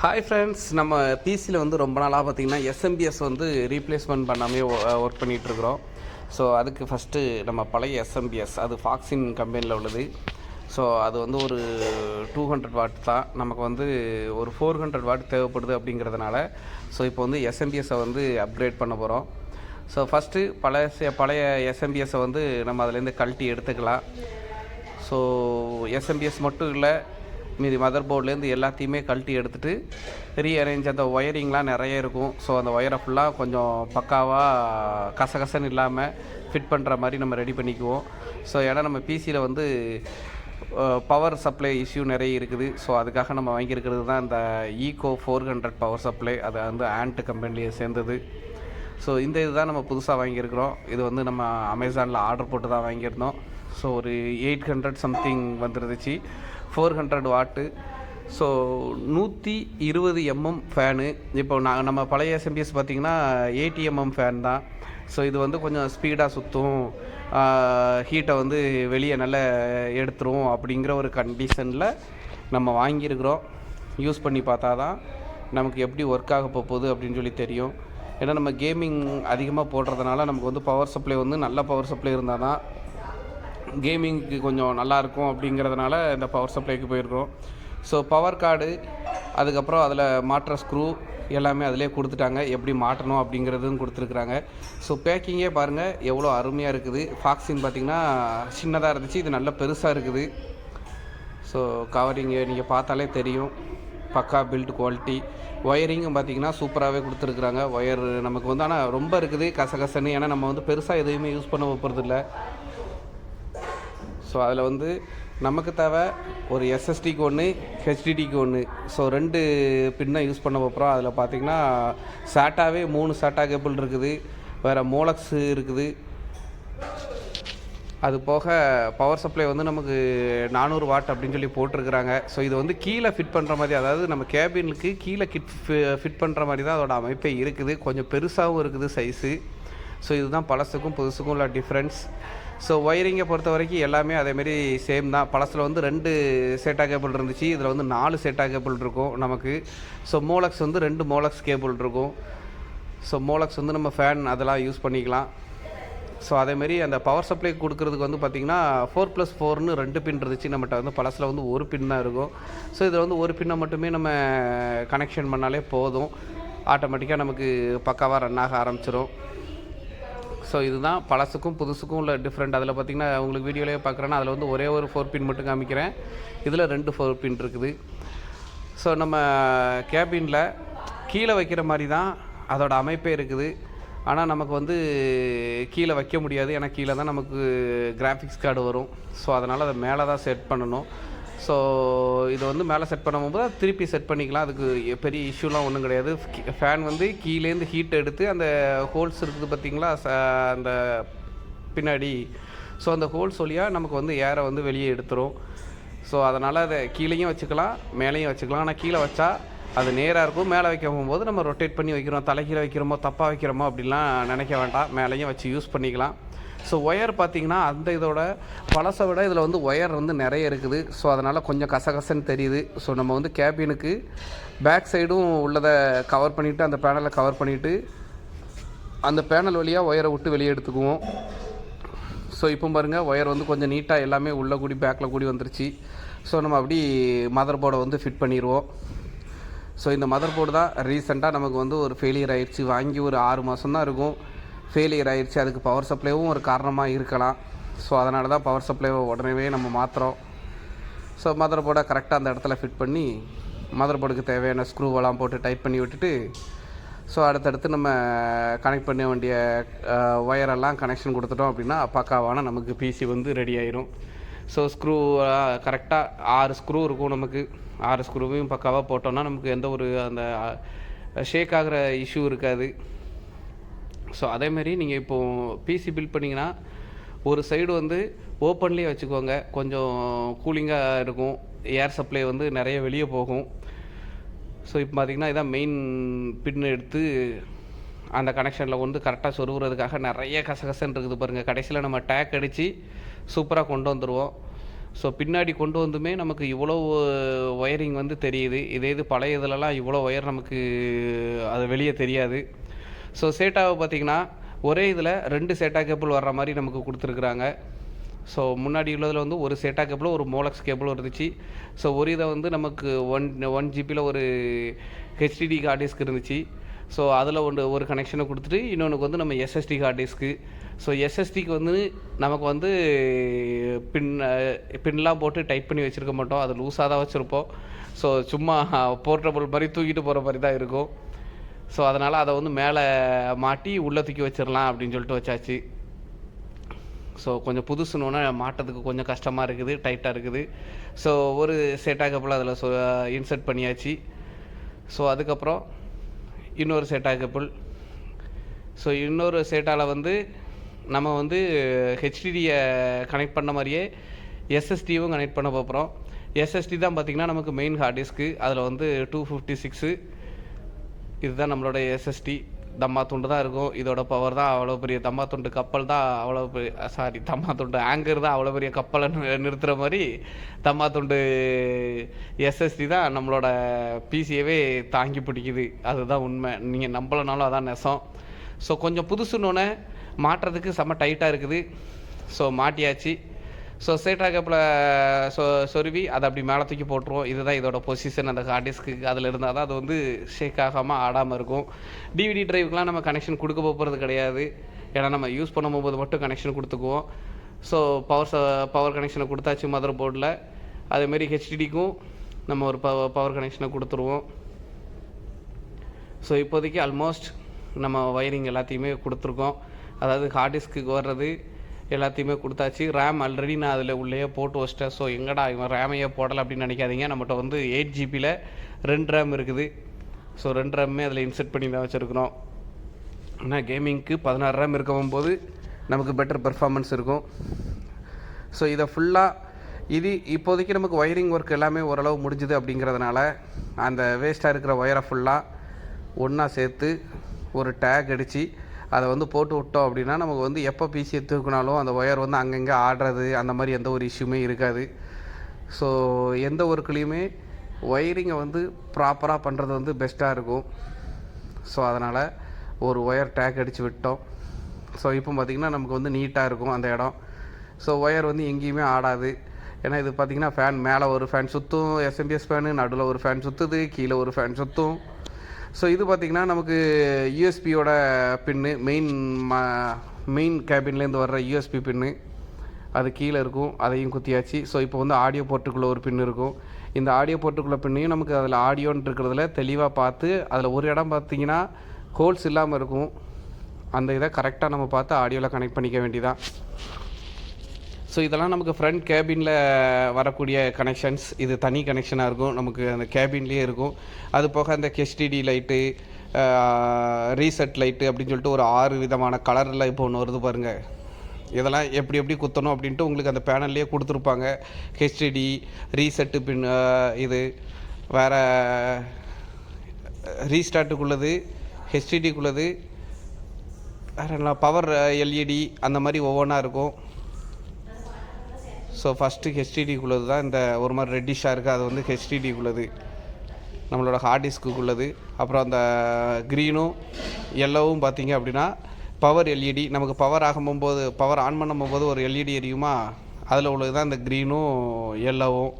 Hi friends நம்ம பிசியில் வந்து ரொம்ப நாளாக பார்த்தீங்கன்னா எஸ்எம்பிஎஸ் வந்து ரீப்ளேஸ்மெண்ட் பண்ணாமே ஒர்க் பண்ணிகிட்ருக்குறோம் ஸோ அதுக்கு ஃபஸ்ட்டு நம்ம பழைய எஸ்எம்பிஎஸ் அது ஃபாக்ஸின் கம்பெனியில் உள்ளது. ஸோ அது வந்து ஒரு டூ ஹண்ட்ரட் வாட் தான். நமக்கு வந்து ஒரு ஃபோர் ஹண்ட்ரட் வாட் தேவைப்படுது அப்படிங்கிறதுனால ஸோ இப்போ வந்து எஸ்எம்பிஎஸை வந்து அப்கிரேட் பண்ண போகிறோம் ஸோ ஃபஸ்ட்டு பழைய பழைய எஸ்எம்பிஎஸை வந்து நம்ம அதுலேருந்து கழட்டி எடுத்துக்கலாம். ஸோ எஸ்எம்பிஎஸ் மட்டும் இல்லை மீதி மதர் போர்ட்லேருந்து எல்லாத்தையுமே கழட்டி எடுத்துகிட்டு ரீஅரேஞ்ச் அந்த ஒயரிங்லாம் நிறைய இருக்கும். ஸோ அந்த ஒயரை ஃபுல்லாக கொஞ்சம் பக்காவாக கசகசன்னு இல்லாமல் ஃபிட் பண்ணுற மாதிரி நம்ம ரெடி பண்ணிக்குவோம். ஸோ ஏன்னா நம்ம பிசியில் வந்து பவர் சப்ளை இஷ்யூ நிறைய இருக்குது. ஸோ அதுக்காக நம்ம வாங்கியிருக்கிறது தான் இந்த eco four hundred power supply அது வந்து ஆண்ட் கம்பெனிலேயே சேர்ந்தது. ஸோ இந்த இதுதான் நம்ம புதுசாக வாங்கியிருக்கிறோம். இது வந்து நம்ம அமேசானில் ஆர்டர் போட்டு தான் வாங்கியிருந்தோம். ஸோ ஒரு எயிட் ஹண்ட்ரட் சம்திங் வந்துருந்துச்சு. Four hundred watt. ஸோ நூற்றி இருபது எம்எம் ஃபேனு இப்போ நான் நம்ம பழைய எஸ்எம்பிஎஸ் பார்த்திங்கன்னா ஏடிஎம்எம் ஃபேன் தான். ஸோ இது வந்து கொஞ்சம் ஸ்பீடாக சுற்றும் ஹீட்டை வந்து வெளியே நல்லா எடுத்துரும் அப்படிங்கிற ஒரு கண்டிஷனில் நம்ம வாங்கியிருக்கிறோம். யூஸ் பண்ணி பார்த்தா தான் நமக்கு எப்படி ஒர்க் ஆக போகுது அப்படின்னு சொல்லி தெரியும். ஏன்னா நம்ம கேமிங் அதிகமாக போடுறதுனால நமக்கு வந்து பவர் சப்ளை வந்து நல்ல பவர் சப்ளை இருந்தால் தான் கேமிங்க்கு கொஞ்சம் நல்லாயிருக்கும் அப்படிங்கிறதுனால இந்த பவர் சப்ளைக்கு போயிருக்கிறோம். ஸோ பவர் கார்டு அதுக்கப்புறம் அதில் மாட்டுற ஸ்க்ரூ எல்லாமே அதிலே கொடுத்துட்டாங்க. எப்படி மாட்டணும் அப்படிங்கிறதும் கொடுத்துருக்குறாங்க. ஸோ பேக்கிங்கே பாருங்கள் எவ்வளோ அருமையாக இருக்குது. ஃபாக்ஸின் பார்த்திங்கன்னா சின்னதாக இருந்துச்சு இது நல்ல பெருசாக இருக்குது. ஸோ கவரிங்கு நீங்கள் பார்த்தாலே தெரியும். பக்கா பில்ட் குவாலிட்டி ஒயரிங்கும் பார்த்தீங்கன்னா சூப்பராகவே கொடுத்துருக்குறாங்க. ஒயர் நமக்கு வந்து ஆனால் ரொம்ப இருக்குது கசகசன்னு. ஏன்னா நம்ம வந்து பெருசாக எதுவுமே யூஸ் பண்ண போகிறதில்ல ஸோ அதில் வந்து நமக்கு தேவை ஒரு எஸ்எஸ்டிக்கு ஒன்று ஹெச்டிடிக்கு ஒன்று ஸோ ரெண்டு பின்னை யூஸ் பண்ண போகிறோம் அதில் பார்த்தீங்கன்னா சாட்டாவே மூணு சாட்டா கேபிள் இருக்குது. வேறு மோலக்ஸு இருக்குது. அது போக பவர் சப்ளை வந்து நமக்கு நானூறு வாட் அப்படின்னு சொல்லி போட்டிருக்கிறாங்க. ஸோ இது வந்து கீழே ஃபிட் பண்ணுற மாதிரி அதாவது நம்ம கேபினுக்கு கீழே கிட் ஃபிட் பண்ணுற மாதிரி தான் அதோட அமைப்பே இருக்குது. கொஞ்சம் பெருசாகவும் இருக்குது சைஸு ஸோ இதுதான் பழசுக்கும் புதுசுக்கும் உள்ள டிஃப்ரென்ஸ் ஸோ ஒயரிங்கை பொறுத்த வரைக்கும் எல்லாமே அதேமாரி சேம் தான். பழசில் வந்து ரெண்டு சேட்டா கேபிள் இருந்துச்சு. இதில் வந்து நாலு சேட்டா கேபிள் இருக்கும் நமக்கு. ஸோ மோலக்ஸ் வந்து ரெண்டு மோலக்ஸ் கேபிள் இருக்கும். ஸோ மோலக்ஸ் வந்து நம்ம ஃபேன் அதெல்லாம் யூஸ் பண்ணிக்கலாம். ஸோ அதேமாரி அந்த பவர் சப்ளை கொடுக்குறதுக்கு வந்து பார்த்திங்கன்னா ஃபோர் ப்ளஸ் ஃபோர்னு ரெண்டு பின் இருந்துச்சு. நம்மகிட்ட வந்து பழசில் வந்து ஒரு பின் தான் இருக்கும். ஸோ இதில் வந்து ஒரு பின்னை மட்டுமே நம்ம கனெக்ஷன் பண்ணாலே போதும். ஆட்டோமேட்டிக்காக நமக்கு பக்காவாக ரன் ஆக ஆரம்பிச்சிடும் ஸோ இதுதான் பழசுக்கும் புதுசுக்கும் உள்ள டிஃப்ரெண்ட் அதில் பார்த்திங்கன்னா உங்களுக்கு வீடியோலேயே பார்க்குறேன்னா அதில் வந்து ஒரே ஒரு ஃபோர் பின் மட்டும் காமிக்கிறேன். இதில் ரெண்டு ஃபோர் பின் இருக்குது. ஸோ நம்ம கேபினில் கீழே வைக்கிற மாதிரி தான் அதோட அமைப்பே இருக்குது. ஆனால் நமக்கு வந்து கீழே வைக்க முடியாது. ஏன்னா கீழே தான் நமக்கு கிராஃபிக்ஸ் கார்டு வரும். ஸோ அதனால் அதை மேலே தான் செட் பண்ணணும். ஸோ இது வந்து மேலே செட் பண்ணும்போது அது திருப்பி செட் பண்ணிக்கலாம். அதுக்கு பெரிய இஷ்யூலாம் ஒன்றும் கிடையாது. ஃபேன் வந்து கீழேருந்து ஹீட் எடுத்து அந்த ஹோல்ஸ் இருக்குது பார்த்திங்களா? அந்த பின்னாடி. ஸோ அந்த ஹோல்ஸ் வழியாக நமக்கு வந்து ஏரை வந்து வெளியே எடுத்துரும். ஸோ அதனால் அதை கீழேயும் வச்சுக்கலாம் மேலேயும் வச்சுக்கலாம். ஆனால் கீழே வச்சா அது நேராக இருக்கும். மேலே வைக்க போகும்போது நம்ம ரொட்டேட் பண்ணி வைக்கிறோம். தலைகீழே வைக்கிறோமோ தப்பாக வைக்கிறோமோ அப்படிலாம் நினைக்க வேண்டாம். மேலேயும் வச்சு யூஸ் பண்ணிக்கலாம். ஸோ ஒயர் பார்த்திங்கன்னா அந்த இதோட பழசை விட இதில் வந்து ஒயர் வந்து நிறைய இருக்குது. ஸோ அதனால் கொஞ்சம் கசகசன்னு தெரியுது. ஸோ நம்ம வந்து கேபினுக்கு பேக் சைடும் உள்ளதை கவர் பண்ணிவிட்டு அந்த பேனலை கவர் பண்ணிவிட்டு அந்த பேனல் வழியாக ஒயரை விட்டு வெளியே எடுத்துக்குவோம். ஸோ இப்போ பாருங்கள் ஒயர் வந்து கொஞ்சம் நீட்டாக எல்லாமே உள்ளே கூடி பேக்கில் கூடி வந்துருச்சு. ஸோ நம்ம அப்படி மதர் போர்டை வந்து ஃபிட் பண்ணிடுவோம் ஸோ இந்த மதர் போர்டு தான் ரீசெண்டாக நமக்கு வந்து ஒரு ஃபெயிலியர் ஆயிடுச்சு வாங்கி ஒரு ஆறு மாதம் தான் இருக்கும். ஃபெயிலியர் ஆயிடுச்சு அதுக்கு பவர் சப்ளைவும் ஒரு காரணமாக இருக்கலாம். ஸோ அதனால தான் பவர் சப்ளைவை உடனே நம்ம மாற்றுறோம் ஸோ மதர் போர்டை கரெக்டாக அந்த இடத்துல ஃபிட் பண்ணி மதர் போர்டுக்கு தேவையான ஸ்க்ரூவெல்லாம் போட்டு டைட் பண்ணி விட்டுட்டு ஸோ அடுத்தடுத்து நம்ம கனெக்ட் பண்ண வேண்டிய ஒயரெல்லாம் கனெக்ஷன் கொடுத்துட்டோம் அப்படின்னா பக்காவான நமக்கு பிசி வந்து ரெடி ஆயிரும். ஸோ ஸ்க்ரூ கரெக்டாக ஆறு ஸ்க்ரூ இருக்கும் நமக்கு. ஆறு ஸ்க்ரூவையும் பக்காவாக போட்டோம்னா நமக்கு எந்த ஒரு அந்த ஷேக் ஆகிற இஷ்யூ இருக்காது. ஸோ அதேமாரி நீங்கள் இப்போது பிசி பில்ட் பண்ணிங்கன்னா ஒரு சைடு வந்து ஓப்பன்லேயே வச்சுக்கோங்க. கொஞ்சம் கூலிங்காக இருக்கும். ஏர் சப்ளை வந்து நிறைய வெளியே போகும். ஸோ இப்போ பார்த்திங்கன்னா இதான் மெயின் பின் எடுத்து அந்த கனெக்ஷனில் வந்து கரெக்டாக சொருகிறதுக்காக நிறைய கசகசன்னு இருக்குது பாருங்கள் கடைசியில் நம்ம டேக் அடித்து சூப்பராக கொண்டு வந்துடுவோம் ஸோ பின்னாடி கொண்டு வந்துமே நமக்கு இவ்வளோ ஒயரிங் வந்து தெரியுது. இதே இது பழைய இதிலலாம் இவ்வளோ ஒயர் நமக்கு அது வெளியே தெரியாது. ஸோ சேட்டாவை பார்த்தீங்கன்னா ஒரே இதில் ரெண்டு சேட்டா கேபிள் வர்ற மாதிரி நமக்கு கொடுத்துருக்குறாங்க. ஸோ முன்னாடி உள்ளதில் வந்து ஒரு சேட்டா கேபிளும் ஒரு மோலக்ஸ் கேபிளும் இருந்துச்சு. ஸோ ஒரு இதை வந்து நமக்கு ஒன் ஒன் ஜிபியில் ஒரு ஹெச்டிடி ஹார்ட் டிஸ்க் இருந்துச்சு. ஸோ அதில் ஒன்று ஒரு கனெக்ஷனை கொடுத்துட்டு இன்னொன்றுக்கு வந்து நம்ம எஸ்எஸ்டி ஹார்ட் டிஸ்க்கு ஸோ எஸ்எஸ்டிக்கு வந்து நமக்கு வந்து பின் பின்லாம் போட்டு டைட் பண்ணி வச்சுருக்க மாட்டோம். அது லூஸாக தான் வச்சுருப்போம். ஸோ சும்மா போர்ட்டபுள் மாதிரி தூக்கிட்டு போகிற மாதிரி தான் இருக்கும். ஸோ அதனால் அதை வந்து மேலே மாட்டி உள்ளே தூக்கி வச்சிடலாம் அப்படின்னு சொல்லிட்டு வச்சாச்சு. ஸோ கொஞ்சம் புதுசுனோன்னா மாட்டதுக்கு கொஞ்சம் கஷ்டமாக இருக்குது டைட்டாக இருக்குது. ஸோ ஒரு செட்டாக கப்பல் அதில் சொ இன்சர்ட் பண்ணியாச்சு. ஸோ அதுக்கப்புறம் இன்னொரு செட்டாக கப்பல் ஸோ இன்னொரு சேட்டாவில் வந்து நம்ம வந்து ஹெச்டிடியை கனெக்ட் பண்ண மாதிரியே எஸ்எஸ்டியும் கனெக்ட் பண்ண போகிறோம் எஸ்எஸ்டி தான் பார்த்திங்கன்னா நமக்கு மெயின் ஹார்ட் டிஸ்க்கு அதில் வந்து டூ ஃபிஃப்டி சிக்ஸு இதுதான் நம்மளோட எஸ்எஸ்டி தம்மா துண்டு தான் இருக்கும். இதோட பவர் தான் அவ்வளோ பெரிய தம்மா துண்டு கப்பல் தான் அவ்வளோ பெரிய சாரி தம்மா துண்டு ஆங்கர் தான் அவ்வளோ பெரிய கப்பலை நிறுத்துகிற மாதிரி தம்மா துண்டு எஸ்எஸ்டி தான் நம்மளோட பிசியவே தாங்கி பிடிக்குது. அதுதான் உண்மை. நீங்கள் நம்பலனாலும் அதான் நெசம். ஸோ கொஞ்சம் புதுசுன்னொன்னே மாட்டுறதுக்கு செம்ம டைட்டாக இருக்குது. ஸோ மாட்டியாச்சு. ஸோ சேட்டா கேப்பில் சொ சொருவி அதை அப்படி மேலே தூக்கி போட்டுருவோம். இதுதான் இதோட பொசிஷன் அந்த ஹார்ட் டிஸ்க்கு அதில் இருந்தால் தான் அது வந்து ஷேக் ஆகாமல் ஆடாமல் இருக்கும். டிவிடி டிரைவுக்கெலாம் நம்ம கனெக்ஷன் கொடுக்க போகிறது கிடையாது. ஏன்னா நம்ம யூஸ் பண்ணும்போது மட்டும் கனெக்ஷன் கொடுத்துக்குவோம். ஸோ பவர் பவர் கனெக்ஷனை கொடுத்தாச்சு மதர் போர்டில் அதேமாரி ஹெச்டிடிக்கும் நம்ம ஒரு பவர் பவர் கனெக்ஷனை கொடுத்துருவோம். ஸோ இப்போதைக்கு ஆல்மோஸ்ட் நம்ம ஒயரிங் எல்லாத்தையுமே கொடுத்துருக்கோம். அதாவது ஹார்ட் டிஸ்க்கு வர்றது எல்லாத்தையுமே கொடுத்தாச்சு. ரேம் ஆல்ரெடி நான் அதில் உள்ளேயே போட்டு வச்சிட்டேன். ஸோ எங்கடா இவன் ரேமையே போடலை அப்படின்னு நினைக்காதீங்க. நம்மகிட்ட வந்து எயிட் ஜிபியில் ரெண்டு ரேம் இருக்குது. ஸோ ரெண்டு ரேமே அதில் இன்செர்ட் பண்ணி தான் வச்சுருக்குறோம். ஆனால் கேமிங்க்கு பதினாறு ரேம் இருக்கும் போது நமக்கு பெட்டர் பெர்ஃபார்மன்ஸ் இருக்கும். ஸோ இதை ஃபுல்லாக இது இப்போதைக்கு நமக்கு ஒயரிங் ஒர்க் எல்லாமே ஓரளவு முடிஞ்சுது அப்படிங்கிறதுனால அந்த வேஸ்ட்டாக இருக்கிற ஒயரை ஃபுல்லாக ஒன்றா சேர்த்து ஒரு டேக் அடித்து அதை வந்து போட்டு விட்டோம் அப்படின்னா நமக்கு வந்து எப்போ பிசியை தூக்குனாலும் அந்த ஒயர் வந்து அங்கங்கே ஆடுறது அந்த மாதிரி எந்த ஒரு இஷ்யூமே இருக்காது. ஸோ எந்த ஒர்க்குலேயுமே ஒயரிங்கை வந்து ப்ராப்பராக பண்ணுறது வந்து பெஸ்ட்டாக இருக்கும். ஸோ அதனால் ஒரு ஒயர் டேக் அடித்து விட்டோம். ஸோ இப்போ பார்த்திங்கன்னா நமக்கு வந்து நீட்டாக இருக்கும் அந்த இடம். ஸோ ஒயர் வந்து எங்கேயுமே ஆடாது. ஏன்னா இது பார்த்திங்கன்னா ஃபேன் மேலே ஒரு ஃபேன் சுற்றும் எஸ்எம்பிஎஸ் ஃபேனு நடுவில் ஒரு ஃபேன் சுற்றுது கீழே ஒரு ஃபேன் சுற்றும் ஸோ இது பார்த்திங்கன்னா நமக்கு யூஎஸ்பியோட பின்னு மெயின் மெயின் கேபின்லேருந்து வர்ற யூஎஸ்பி பின்னு அது கீழே இருக்கும் அதையும் குத்தியாச்சு. ஸோ இப்போ வந்து ஆடியோ போர்ட்டுக்குள்ளே ஒரு பின் இருக்கும். இந்த ஆடியோ போர்ட்டுக்குள்ளே பின்னையும் நமக்கு அதில் ஆடியோன்னு இருக்கிறதுல தெளிவாக பார்த்து அதில் ஒரு இடம் பார்த்தீங்கன்னா ஹோல்ஸ் இல்லாமல் இருக்கும். அந்த இதை கரெக்டாக நம்ம பார்த்து ஆடியோவில் கனெக்ட் பண்ணிக்க வேண்டியதான் ஸோ இதெல்லாம் நமக்கு ஃப்ரண்ட் கேபினில் வரக்கூடிய கனெக்ஷன்ஸ் இது தனி கனெக்ஷனாக இருக்கும். நமக்கு அந்த கேபின்லேயே இருக்கும். அது போக அந்த ஹெச்டிடி லைட்டு ரீசெட் லைட்டு அப்படின்னு சொல்லிட்டு ஒரு ஆறு விதமான கலரில் இப்போ ஒன்று வருது பாருங்கள் இதெல்லாம் எப்படி எப்படி குத்தணும் அப்படின்ட்டு உங்களுக்கு அந்த பேனல்லையே கொடுத்துருப்பாங்க. ஹெச்டிடி ரீசெட்டு பின் இது. வேறு ரீஸ்டார்ட்டுக்குள்ளது ஹெச்டிடிக்குள்ளது வேறு என்ன பவர் எல்இடி அந்த மாதிரி ஒவ்வொன்றா இருக்கும். ஸோ ஃபஸ்ட்டு ஹெச்டிடிக்குள்ளது தான் இந்த ஒரு மாதிரி ரெட்டிஷாக இருக்குது அது வந்து ஹெச்டிடிக்குள்ளது நம்மளோட ஹார்ட் டிஸ்க்குள்ளது அப்புறம் அந்த க்ரீனும் எல்லோவும் பார்த்தீங்க அப்படின்னா பவர் எல்இடி நமக்கு பவர் ஆகும்போது பவர் ஆன் பண்ணும்போது ஒரு எல்இடி எரியுமா? அதில் உள்ளது தான் இந்த க்ரீனும் எல்லோவும்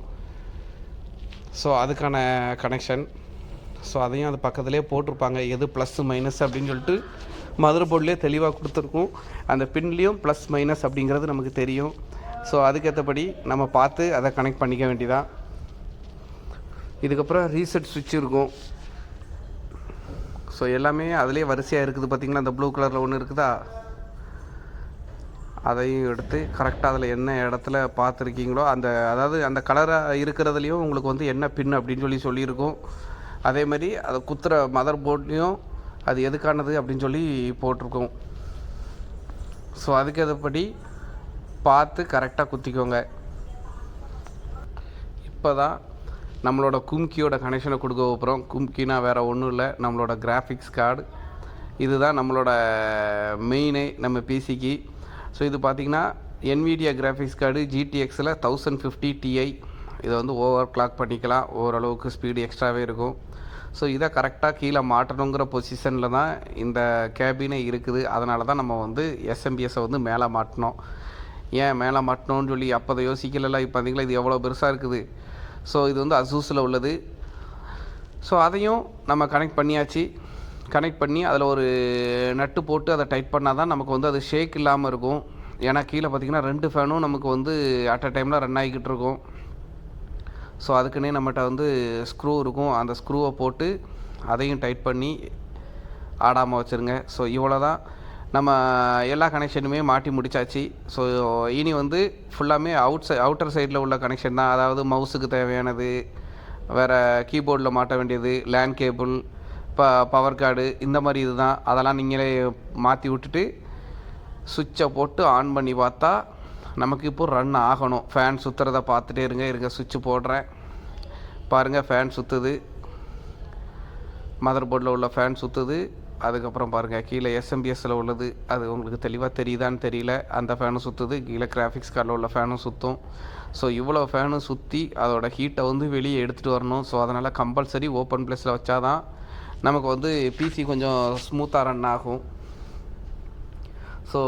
ஸோ அதுக்கான கனெக்ஷன் ஸோ அதையும் அது பக்கத்துலேயே போட்டிருப்பாங்க. எது ப்ளஸ் மைனஸ் அப்படின்னு சொல்லிட்டு மதுர போர்ட்லேயே தெளிவாக கொடுத்துருக்கும். அந்த பின்லேயும் ப்ளஸ் மைனஸ் அப்படிங்கிறது நமக்கு தெரியும். ஸோ அதுக்கேற்றபடி நம்ம பார்த்து அதை கனெக்ட் பண்ணிக்க வேண்டியதான் இதுக்கப்புறம் ரீசெட் சுவிட்ச் இருக்கும். ஸோ எல்லாமே அதிலே வரிசையாக இருக்குது பார்த்திங்களா அந்த ப்ளூ கலரில் ஒன்று இருக்குதா? அதையும் எடுத்து கரெக்டாக அதில் என்ன இடத்துல பார்த்துருக்கீங்களோ அந்த அதாவது அந்த கலராக இருக்கிறதுலையும் உங்களுக்கு வந்து என்ன பின் அப்படின்னு சொல்லி சொல்லியிருக்கும். அதே மாதிரி அதை குத்துற மதர் போர்ட்லேயும் அது எதுக்கானது அப்படின்னு சொல்லி போட்டிருக்கோம். ஸோ அதுக்கு அதுபடி பார்த்து கரெக்டாக குத்திக்கோங்க. இப்போ தான் நம்மளோட கும்கியோட கனெக்ஷனை கொடுக்க போகிறோம் கும்கினா வேறு ஒன்றும் இல்லை. நம்மளோட கிராஃபிக்ஸ் கார்டு இதுதான் நம்மளோட மெயினே நம்ம பிசிக்கு ஸோ இது பார்த்திங்கன்னா என்விடியா கிராஃபிக்ஸ் கார்டு ஜிடிஎக்ஸில் தௌசண்ட் ஃபிஃப்டி டிஐ இதை வந்து ஓவர் கிளாக் பண்ணிக்கலாம். ஓரளவுக்கு ஸ்பீடு எக்ஸ்ட்ராவே இருக்கும். ஸோ இதை கரெக்டாக கீழே மாட்டணுங்கிற பொசிஷனில் தான் இந்த கேபினே இருக்குது. அதனால தான் நம்ம வந்து எஸ்எம்பிஎஸை வந்து மேலே மாட்டினோம் ஏன் மேலே மாட்டணும்னு சொல்லி அப்போ அதை இப்போ பார்த்தீங்களா இது எவ்வளோ பெருசாக இருக்குது. ஸோ இது வந்து அசூஸில் உள்ளது. ஸோ அதையும் நம்ம கனெக்ட் பண்ணியாச்சு. கனெக்ட் பண்ணி அதில் ஒரு நட்டு போட்டு அதை டைட் பண்ணால் தான் நமக்கு வந்து அது ஷேக் இல்லாமல் இருக்கும். ஏன்னா கீழே பார்த்தீங்கன்னா ரெண்டு ஃபேனும் நமக்கு வந்து அட் அ டைமில் ரன் ஆகிக்கிட்டு இருக்கும். ஸோ அதுக்குன்னே நம்மகிட்ட வந்து ஸ்க்ரூ இருக்கும். அந்த ஸ்க்ரூவை போட்டு அதையும் டைட் பண்ணி ஆடாமல் வச்சுருங்க. ஸோ இவ்வளோ தான் நம்ம எல்லா கனெக்ஷனுமே மாட்டி முடிச்சாச்சு. ஸோ இனி வந்து ஃபுல்லாமே அவுட் சை அவுட்டர் சைடில் உள்ள கனெக்ஷன் தான். அதாவது மவுஸுக்கு தேவையானது வேறு கீபோர்டில் மாட்ட வேண்டியது லேண்ட் கேபிள் இப்போ பவர் கார்டு இந்த மாதிரி இதுதான். அதெல்லாம் நீங்களே மாற்றி விட்டுட்டு சுவிட்சை போட்டு ஆன் பண்ணி பார்த்தா நமக்கு இப்போ ரன் ஆகணும். ஃபேன் சுற்றுறத பார்த்துட்டே இருங்க இருங்க சுவிட்சு போடுறேன். பாருங்கள் ஃபேன் சுற்றுது மதர் போர்டில் உள்ள ஃபேன் சுற்றுது அதுக்கப்புறம் பாருங்கள் கீழே எஸ்எம்பிஎஸ்சில் உள்ளது. அது உங்களுக்கு தெளிவாக தெரியுதான்னு தெரியல. அந்த ஃபேனும் சுற்றுது கீழே கிராஃபிக்ஸ் கார்டில் உள்ள ஃபேனும் சுற்றும் ஸோ இவ்வளோ ஃபேனும் சுற்றி அதோட ஹீட்டை வந்து வெளியே எடுத்துகிட்டு வரணும். ஸோ அதனால் கம்பல்சரி ஓப்பன் ப்ளேஸில் வச்சா தான் நமக்கு வந்து பிசி கொஞ்சம் ஸ்மூத்தாக ரன் ஆகும். ஸோ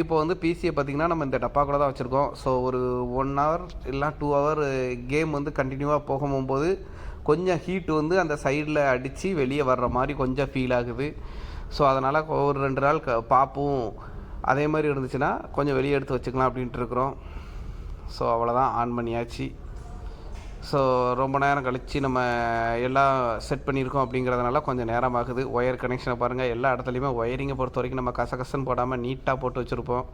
இப்போ வந்து பிசியை பார்த்திங்கன்னா நம்ம இந்த டப்பாக்குள்ள தான் வச்சுருக்கோம். ஸோ ஒரு ஒன் ஹவர் இல்லை டூ ஹவர் கேம் வந்து கண்டினியூவாக போகும்போது கொஞ்சம் ஹீட் வந்து அந்த சைடில் அடித்து வெளியே வர்ற மாதிரி கொஞ்சம் ஃபீல் ஆகுது. ஸோ அதனால் ஒரு ரெண்டு நாள் க பார்ப்போம் அதே மாதிரி இருந்துச்சுன்னா கொஞ்சம் வெளியே எடுத்து வச்சுக்கலாம் அப்படின்ட்டு இருக்கிறோம். ஸோ அவ்வளோதான் ஆன் பண்ணியாச்சு. ஸோ ரொம்ப நேரம் கழித்து நம்ம எல்லாம் செட் பண்ணியிருக்கோம் அப்படிங்கிறதுனால கொஞ்சம் நேரம் ஆகுது ஒயர் கனெக்ஷனை பாருங்கள் எல்லா இடத்துலையுமே ஒயரிங்கை பொறுத்த வரைக்கும் நம்ம கசகசன்னு போடாமல் நீட்டாக போட்டு வச்சுருப்போம்.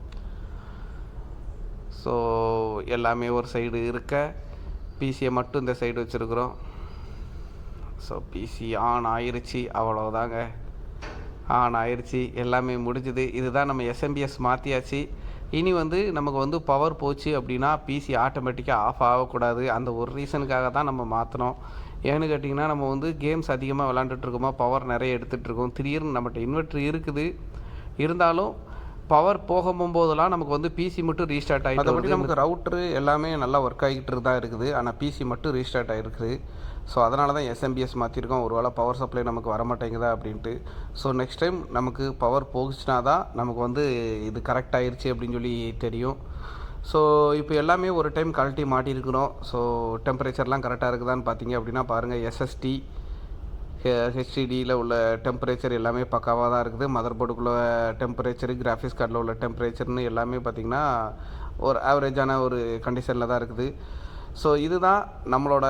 ஸோ எல்லாமே ஒரு சைடு இருக்க. பிசியை மட்டும் இந்த சைடு வச்சுருக்குறோம். ஸோ பிசி ஆன் ஆயிடுச்சு அவ்வளோதாங்க ஆன் ஆயிடுச்சு எல்லாமே முடிஞ்சுது. இதுதான் நம்ம எஸ்எம்பிஎஸ் மாற்றியாச்சு இனி வந்து நமக்கு வந்து பவர் போச்சு அப்படின்னா பிசி ஆட்டோமேட்டிக்காக ஆஃப் ஆகக்கூடாது. அந்த ஒரு ரீசனுக்காக தான் நம்ம மாற்றினோம் ஏன்னு கேட்டிங்கன்னா நம்ம வந்து கேம்ஸ் அதிகமாக விளாண்டுட்ருக்கோமா பவர் நிறைய எடுத்துகிட்டு இருக்கோம். திடீர்னு நம்மகிட்ட இன்வெர்ட்ரு இருக்குது. இருந்தாலும் பவர் போகும்போதெல்லாம் நமக்கு வந்து பிசி மட்டும் ரீஸ்டார்ட் ஆகிட்டு மற்றபடி நமக்கு ரவுட்ரு எல்லாமே நல்லா ஒர்க் ஆகிட்டு தான் இருக்குது. ஆனால் பிசி மட்டும் ரீஸ்டார்ட் ஆகிருக்குது ஸோ அதனால தான் எஸ்எம்பிஎஸ் மாற்றிருக்கோம் ஒரு வேளை பவர் சப்ளை நமக்கு வர மாட்டேங்குதா அப்படின்ட்டு. ஸோ நெக்ஸ்ட் டைம் நமக்கு பவர் போச்சுனா தான் நமக்கு வந்து இது கரெக்ட் ஆயிருச்சு அப்படின்னு சொல்லி தெரியும். ஸோ இப்போ எல்லாமே ஒரு டைம் கழட்டி மாட்டியிருக்கிறோம் ஸோ டெம்பரேச்சர்லாம் கரெக்டாக இருக்குதான்னு பார்த்தீங்க அப்படின்னா பாருங்கள் எஸ்எஸ்டி ஹெச்டிடியில் உள்ள டெம்பரேச்சர் எல்லாமே பக்காவாக தான் இருக்குது. மதர் போர்டுக்குள்ள டெம்பரேச்சரு கிராஃபிக்ஸ் கார்டில் உள்ள டெம்பரேச்சர்னு எல்லாமே பார்த்திங்கன்னா ஒரு ஆவரேஜான ஒரு கண்டிஷனில் தான் இருக்குது. ஸோ இதுதான் நம்மளோட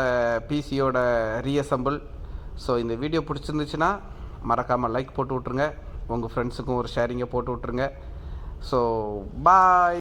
பிசியோட ரீஅசம்பிள் ஸோ இந்த வீடியோ பிடிச்சிருந்துச்சுன்னா மறக்காமல் லைக் போட்டு விட்ருங்க உங்கள் ஃப்ரெண்ட்ஸுக்கும் ஒரு ஷேரிங்கை போட்டு விட்ருங்க ஸோ பாய்